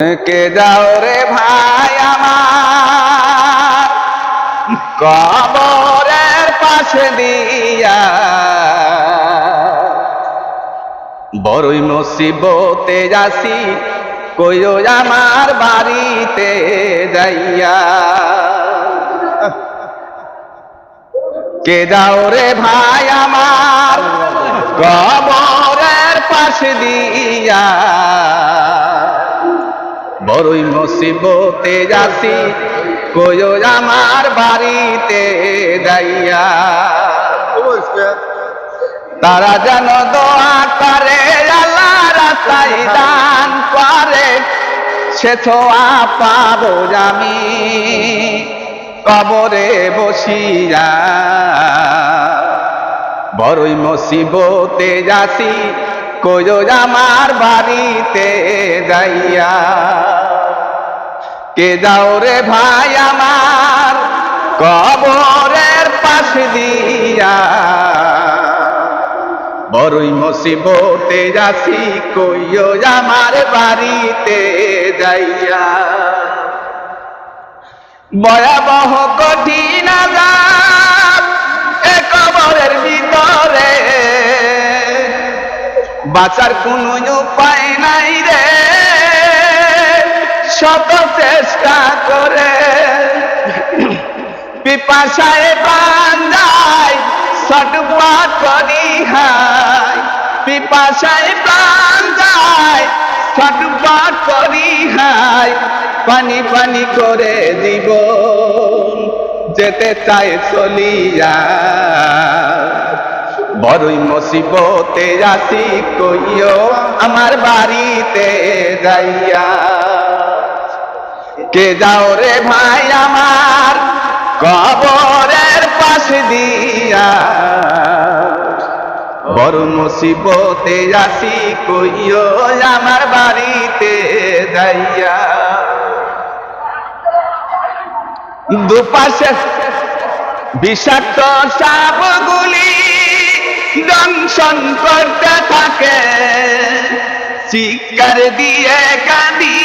কে যাও রে ভাই আমার? কবরের পাশে দিয়া। বড়ই মুসিবতে যাসি, কইও আমার বাড়িতে যাইয়া। কে যাও রে ভাই আমার? কবরের মুসিবতে যাসি, কইও আমার বাড়িতে যাইয়া। তারা যেন দোয়া করে আল্লাহ রাস্তায় দান করে, সে ছোয়া পাবো আমি কবরে বসিয়া। বড়ই মুসিবতে যাসি, কইও আমার বাড়িতে যাইয়া। কে যাও রে ভাই আমার? কবরের পাশে দিয়া। বড়ই মুসিবতে যাসি কইও আমার বাড়িতে যাইয়া। ভয়াবহ কঠিন কবরের ভিতরে। বাঁচার কোনো উপায় নাই রে। শত চেষ্টা করে। পিপাসায় প্রাণ যায় ছটপট করি হায়। পিপাসায় ছটপট করি হায়। পানি পানি করে জীবন যেতে চায় চলিয়া। বড়ই মুসিবতে আসি কইও আমার বাড়িতে যাইয়া। কে যাও রে ভাই আমার কবরের পাশে দিয়া। বড় মুসিবতে আসি কইও আমার বাড়িতে যাইয়া। দুপাশে বিষাক্ত সাপগুলি দংশন করতে থাকে। চিৎকার দিয়ে কাঁদি